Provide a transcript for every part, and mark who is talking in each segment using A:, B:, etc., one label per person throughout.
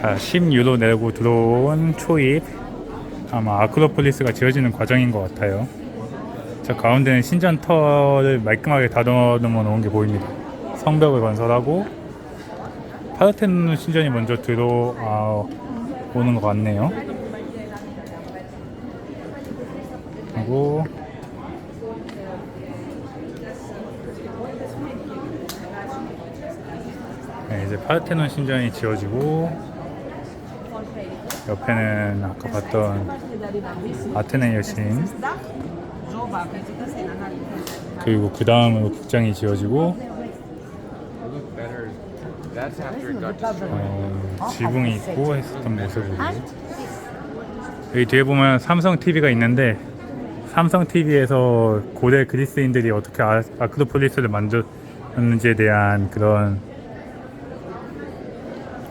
A: 자, 10유로 내고 들어온 초입 아마 아크로폴리스가 지어지는 과정인 것 같아요. 저 가운데는 신전터를 말끔하게 다듬어 놓은 게 보입니다. 성벽을 건설하고 파르테논 신전이 먼저 들어오는 것 같네요. 그리고 네, 이제 파르테논 신전이 지어지고 옆에는 아까 봤던 아테네 여신. 그리고 그 다음으로 극장이 지어지고. 어, 지붕이 있고 했었던 모습으로. 여기 뒤에 보면 삼성 TV가 있는데 삼성 TV에서 고대 그리스인들이 어떻게 아, 아크로폴리스를 만들었는지에 대한 그런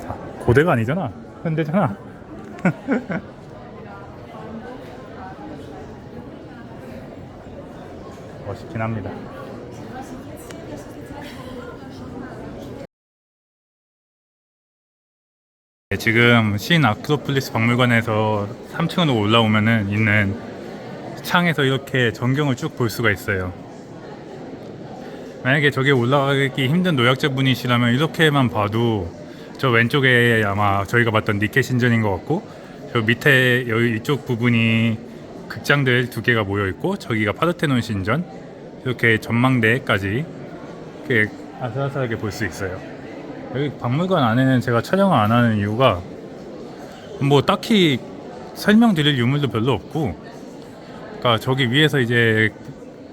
A: 아, 고대가 아니잖아. 현대잖아 멋있긴 합니다 네, 지금 신 아크로폴리스 박물관에서 3층으로 올라오면은 있는 창에서 이렇게 전경을 쭉 볼 수가 있어요. 만약에 저기 올라가기 힘든 노약자분이시라면 이렇게만 봐도 저 왼쪽에 아마 저희가 봤던 니케 신전인 것 같고 저 밑에 여기 이쪽 부분이 극장들 두 개가 모여 있고 저기가 파르테논 신전 이렇게 전망대까지 이렇게 아슬아슬하게 볼 수 있어요. 여기 박물관 안에는 제가 촬영을 안 하는 이유가 뭐 딱히 설명드릴 유물도 별로 없고 그러니까 저기 위에서 이제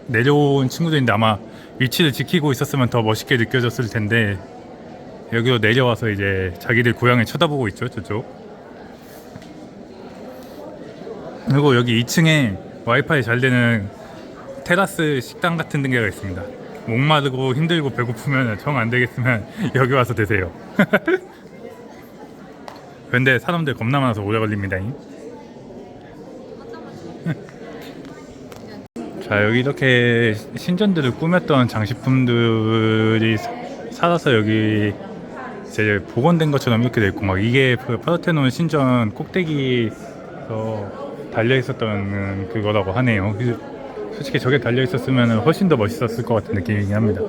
A: 내려온 친구들인데 아마 위치를 지키고 있었으면 더 멋있게 느껴졌을 텐데 여기로 내려와서 이제 자기들 고향을 쳐다보고 있죠 저쪽 그리고 여기 2층에 와이파이 잘 되는 테라스 식당 같은 데가 있습니다. 목마르고 힘들고 배고프면 정 안 되겠으면 여기 와서 드세요. 근데 사람들 겁나 많아서 오래 걸립니다 자 여기 이렇게 신전들을 꾸몄던 장식품들이 사- 살아서 여기 이제 복원된 것처럼 이렇게 돼 있고 막 이게 그 파르테논 신전 꼭대기에서 달려 있었던 그거라고 하네요. 그- 솔직히 저게 달려 있었으면 훨씬 더 멋있었을 것 같은 느낌이긴 합니다.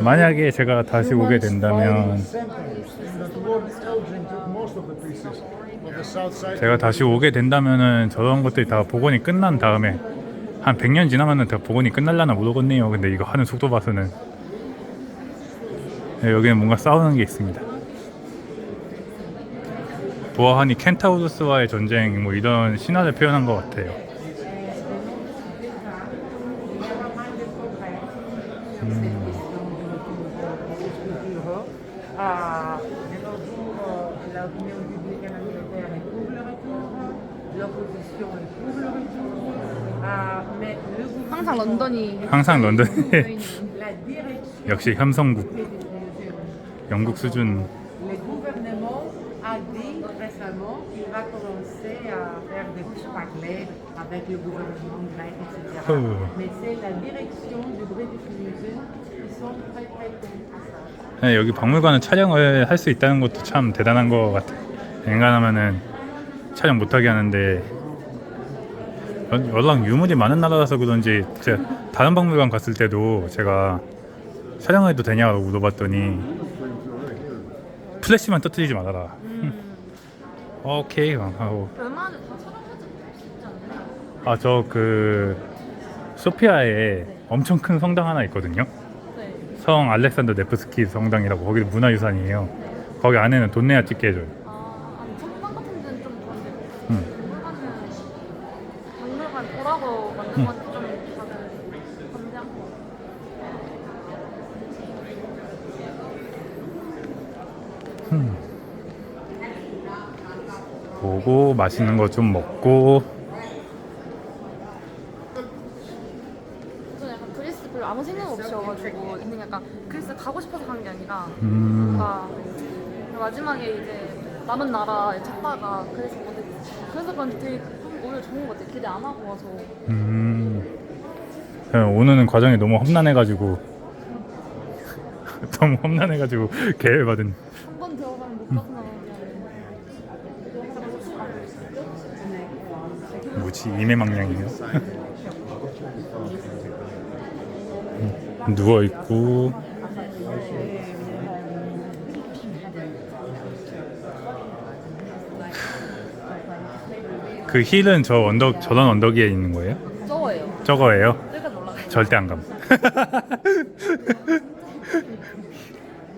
A: 만약에 제가 다시 오게 된다면 제가 다시 오게 된다면은 저런 것들이 다 복원이 끝난 다음에 한 100년 지나면은 다 복원이 끝날라나 모르겠네요. 근데 이거 하는 속도 봐서는 네, 여기는 뭔가 싸우는 게 있습니다. 보아하니 켄타우루스와의 전쟁 뭐 이런 신화를 표현한 것 같아요.
B: Ah, euh, Ah,
C: 항상 런던이
A: 항상
B: direction
A: 역시
B: muséums,
A: 영국 수준
B: avec le gouvernement grec, etc.
A: Oh.
B: Mais c'est la direction du British Museum qui sont très très ça.
A: 네, 여기 박물관은 촬영을 할 수 있다는 것도 참 대단한 것 같아요. 앵간하면은 촬영 못하게 하는데 연- 연락 유물이 많은 나라라서 그런지 제가 다른 박물관 갔을 때도 제가 촬영해도 되냐고 물어봤더니 플래시만 터뜨리지 말아라. 오케이 하고
C: 얼마 전에 다 촬영해도 쉽지 않나요?
A: 아 저 그 소피아에 엄청 큰 성당 하나 있거든요.
C: 네.
A: 성 알렉산더 네프스키 성당이라고 거기 문화유산이에요. 거기 안에는 돈 내야 찍게 해줘요.
C: 아, 아니 성당 같은 데는 좀 그런데
A: 음.
C: 박물관은 박물관 오라고 만든 건데 좀 다들 건대한 거.
A: 보고 맛있는 거 좀 먹고
C: 저는 약간 그리스 별로 아무 생각 없이 와가지고 그냥 약간 그리스 가고 싶어서 간 게 아니라
A: 음,
C: 뭔가 마지막에 이제 남은 나라 찾다가 그래서 오늘 그래서 그런지 되게 오늘 좋은 것 같아요. 기대 안 하고 와서.
A: 음. 그냥 오는 과정이 너무 험난해가지고. 너무 험난해가지고 계획 받은.
C: 한 번 들어가면 못 아니라
A: 뭐지? 이매망량이에요? 누워 있고 그 힐은 저 언덕 저런 언덕 위에 있는 거예요?
C: 저거예요.
A: 저거예요?
C: 여기까지 올라가.
A: 절대 안 감.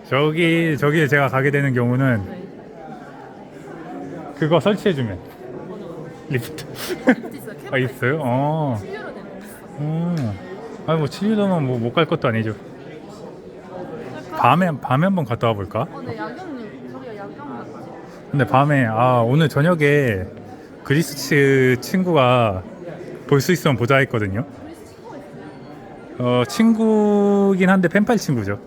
A: 저기 저기 제가 가게 되는 경우는 그거 설치해 주면 리프트
C: 있어요. 캠프
A: 아 있어요? 어.
C: 7유로 내면 있어.
A: 어. 아니 뭐 7유로면 뭐못 갈 것도 아니죠. 밤에 밤에 한번 갔다 와 볼까?
C: 어, 네, 야경님. 야경?
A: 근데 밤에 아 오늘 저녁에 그리스 친구가 볼 수 있으면 보자 했거든요.
C: 그리스 친구가 있어요.
A: 어 친구긴 한데 펜팔 친구죠.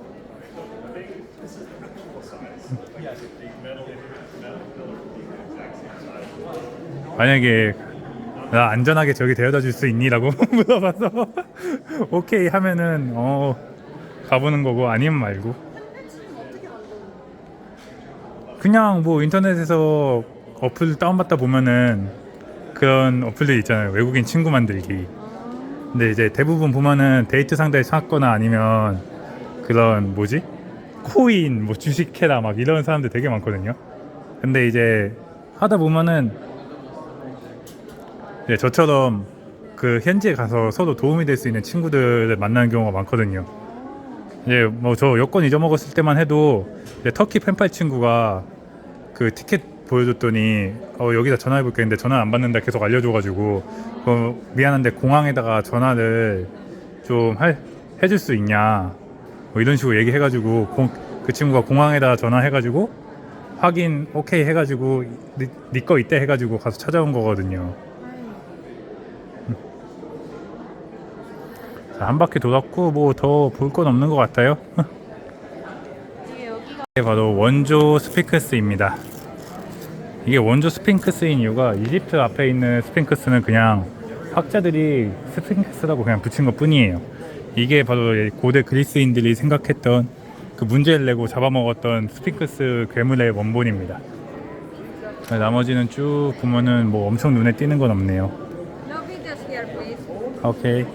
A: 만약에 나 안전하게 저기 데려다 줄 수 있니 라고 물어봐서. 오케이 하면은 어 가보는 거고 아니면 말고. 그냥 뭐 인터넷에서 어플 다운받다 보면은 그런 어플들 있잖아요. 외국인 친구 만들기. 근데 이제 대부분 보면은 데이트 상대를 찾거나 아니면 그런 뭐지? 코인 뭐 주식해라 막 이런 사람들 되게 많거든요. 근데 이제 하다 보면은 네, 저처럼 그 현지에 가서 서로 도움이 될 수 있는 친구들을 만나는 경우가 많거든요. 이제 뭐저 여권 잊어먹었을 때만 해도 터키 펜팔 친구가 그 티켓 보여줬더니 어 여기다 전화해 볼게 했는데 전화 안 받는다 계속 알려줘가지고 어, 미안한데 공항에다가 전화를 좀 할, 해줄 수 있냐 뭐 이런 식으로 얘기해가지고 공, 그 친구가 공항에다 전화해가지고 확인 오케이 해가지고 니거 있대 해가지고 가서 찾아온 거거든요. 자, 한 바퀴 돌았고 뭐 더 볼 건 없는 것 같아요.
C: 이게
A: 바로 원조 스핑크스입니다. 이게 원조 스핑크스인 이유가 이집트 앞에 있는 스핑크스는 그냥 학자들이 스핑크스라고 그냥 붙인 것 뿐이에요. 이게 바로 고대 그리스인들이 생각했던 그 문제를 내고 잡아먹었던 스핑크스 괴물의 원본입니다. 나머지는 쭉 보면은 뭐 엄청 눈에 띄는 건 없네요. 오케이.